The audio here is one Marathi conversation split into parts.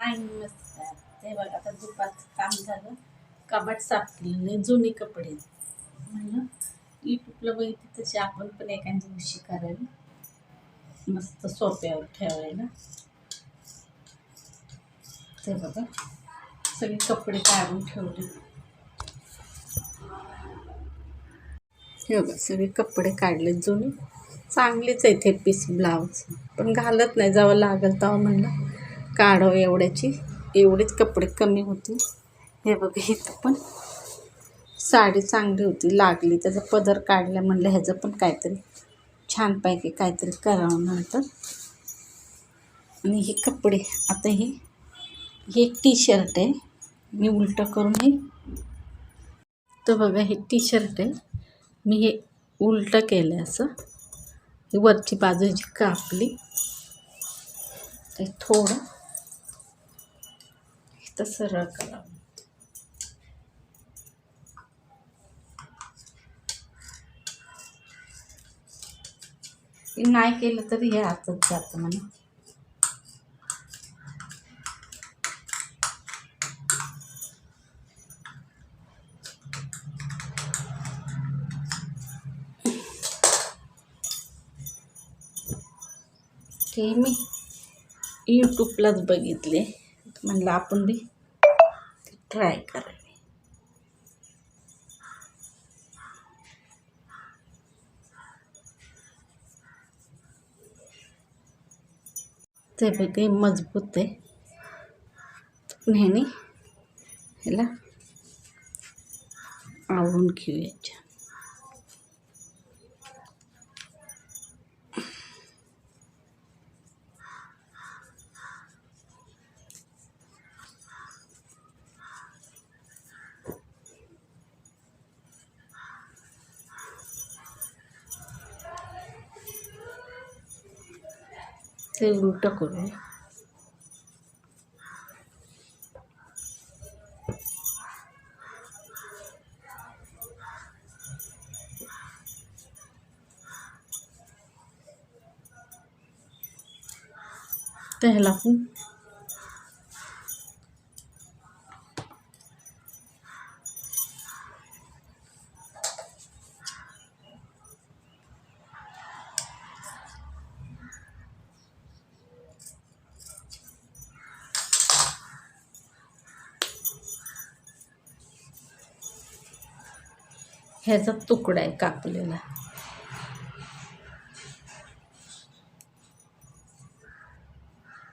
नाही नमस्कार ते बघा आता दुपारचं काम झालं. कबाट साफ नाही जुने कपडे म्हणलं युट्यूबला बघितली तशी आपण पण एखादी दिवशी करावी मस्त सोप्यावर ठेवायला. ते बघा सगळे कपडे काढून ठेवले. हे बघा सगळे कपडे काढले जुने. चांगलेच आहेत हे पीस ब्लाऊज पण घालत नाही जावं लागेल तेव्हा म्हणलं काढावं एवढ्याची. एवढेच कपडे कमी होते हे बघा इथं पण साडी चांगली होती लागली. त्याचा पदर काढला म्हणलं ह्याचं पण काहीतरी छानपैकी काहीतरी करावं नंतर आणि हे कपडे आता हे हे एक टी शर्ट आहे. मी उलटं करून हे तर बघा हे टी शर्ट आहे. मी हे उलटं केलं असं. ही वरची बाजू जी कापली. ते थोडं तर सरळ करावं नाही केलं तरी हे आतच जातं म्हणा. ते मी यूट्यूबलाच बघितले. म्हणलं आपण बी ट्राय करावे ते बघे मजबूत आहे. पण ह्याने ह्याला आवडून घेऊयाच्या. ते उलटं करूया त्याला ह्याचा तुकडा आहे कापलेला.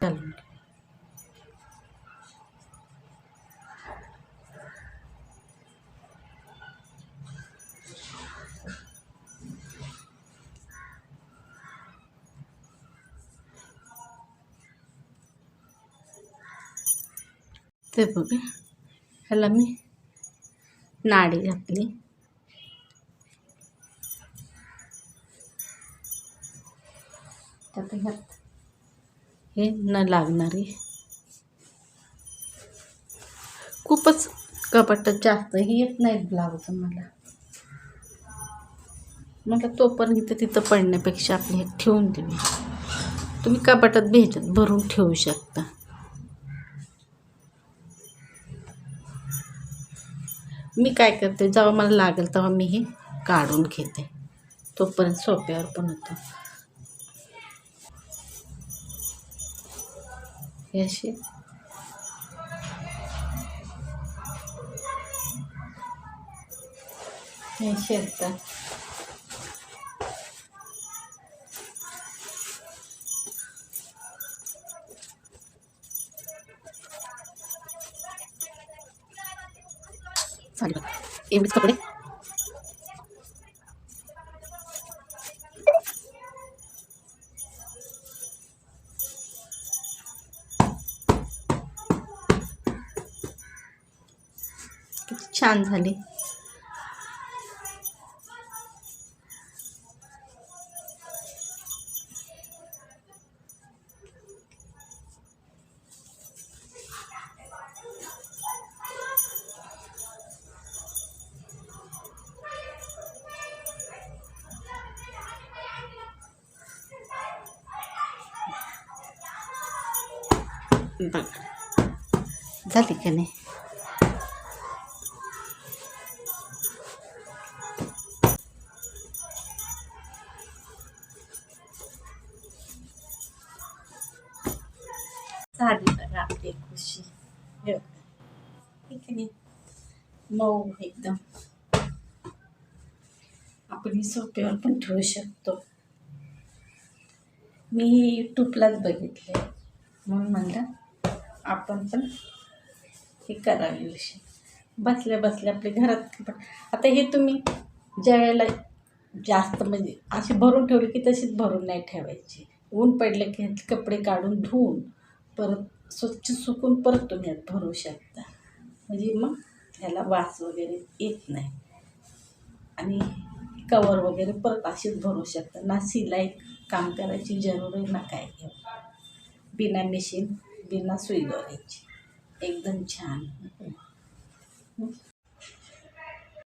घालून ते बघा ह्याला मी नाडी घातली. त्यात ह्यात. हे न लागणारे. खूपच कपाट जास्त ही येत नाहीत ब्लाऊज मला. म्हटलं तो पण इथं तिथं पडण्यापेक्षा आपले हे ठेवून देऊ तुम्ही कपाटात भेटत भरून ठेवू शकता. मी काय करते जेव्हा मला लागेल तेव्हा मी हे काढून घेते. तोपर्यंत सोप्यावर पण होतं. हे असे हे शिरतात चालेल एवढेच कपडे किती छान झाले. बघा. झाली का नाही? झाली बघा आपली खुशी हे ठीक आहे नाही मऊ एकदम. आपण ही सोप्यावर पण ठेवू शकतो. मी यूट्यूबलाच बघितले. म्हणून म्हणलं आपण पण हे करावी विषय बसल्या बसल्या आपल्या घरात पण. आता हे तुम्ही ज्या वेळेला जास्त म्हणजे अशी भरून ठेवली की तशीच भरून नाही ठेवायची. ऊन पडलं की कपडे काढून धुवून परत स्वच्छ सुकून परत तुम्ही यात भरू शकता. म्हणजे मग ह्याला वास वगैरे येत नाही. आणि कवर वगैरे परत अशीच भरू शकता. ना सिलाई काम करायची जरूर आहे ना काय घेऊ. बिना मशीन बिना सुई दोरायची एकदम छान.